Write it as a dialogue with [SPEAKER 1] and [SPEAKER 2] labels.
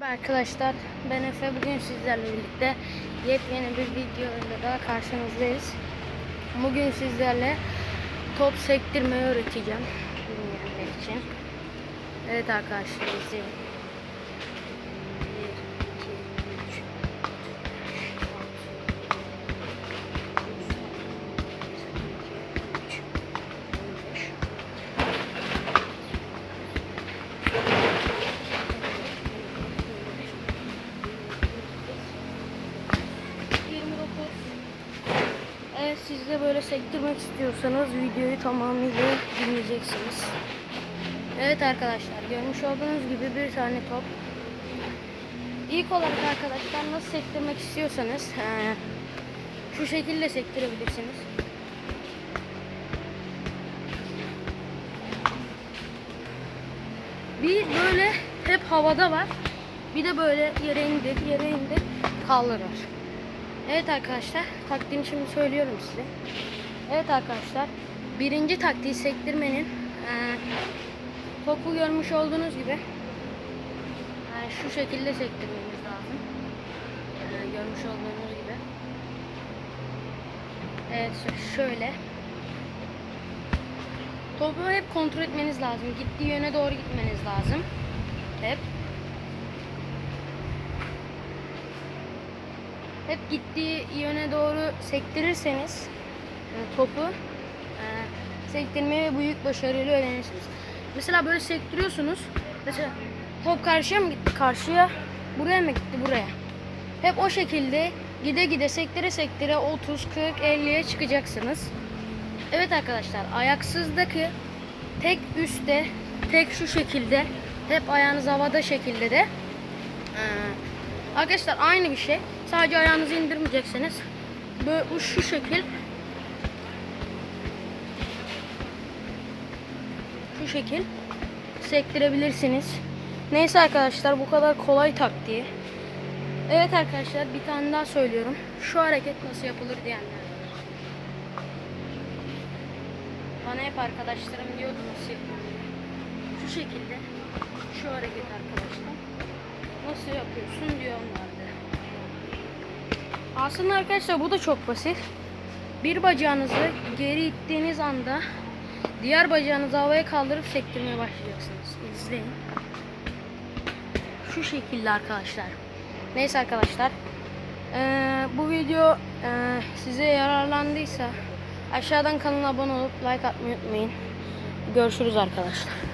[SPEAKER 1] Merhaba arkadaşlar ben Efe bugün sizlerle birlikte yepyeni bir videoyla daha karşınızdayız. Bugün sizlerle top sektirmeyi öğreteceğim bilmeyenler için. Evet arkadaşlar izleyin. 29 Evet siz de böyle sektirmek istiyorsanız videoyu tamamıyla dinleyeceksiniz. Evet arkadaşlar görmüş olduğunuz gibi bir tane top. İlk olarak arkadaşlar nasıl sektirmek istiyorsanız şu şekilde sektirebilirsiniz. Bir böyle hep havada var. Bir de böyle yere indir, yere indir, kaldırır. Evet arkadaşlar, taktiğini şimdi söylüyorum size. Evet arkadaşlar, birinci taktiği sektirmenin eee topu görmüş olduğunuz gibi yani şu şekilde sektirmemiz lazım. Eee, görmüş olduğunuz gibi. Evet şöyle. Topu hep kontrol etmeniz lazım. Gittiği yöne doğru gitmeniz lazım. Hep. Hep gittiği yöne doğru sektirirseniz e, topu e, sektirmeyi büyük başarıyla öğrenirsiniz. Mesela böyle sektiriyorsunuz. Mesela top karşıya mı gitti? Karşıya. Buraya mı gitti? Buraya. Hep o şekilde gide gide sektire sektire 30, 40, 50'ye çıkacaksınız. Evet arkadaşlar ayaksızdaki tek üstte tek şu şekilde hep ayağınız havada şekilde de ee, arkadaşlar aynı bir şey. Sadece ayağınızı indirmeyeceksiniz. Böyle bu şu şekil. Şu şekil sektirebilirsiniz. Neyse arkadaşlar bu kadar kolay taktiği. Evet arkadaşlar bir tane daha söylüyorum. Şu hareket nasıl yapılır diyenler. Bana hep arkadaşlarım diyordu nasıl yapılır. Şu şekilde şu hareket arkadaşlar. Nasıl yapıyorsun diyorlardı. Aslında arkadaşlar bu da çok basit. Bir bacağınızı geri ittiğiniz anda diğer bacağınızı havaya kaldırıp sektirmeye başlayacaksınız. İzleyin. Şu şekilde arkadaşlar. Neyse arkadaşlar. Ee, bu video e, size yararlandıysa aşağıdan kanala abone olup like atmayı unutmayın. Görüşürüz arkadaşlar.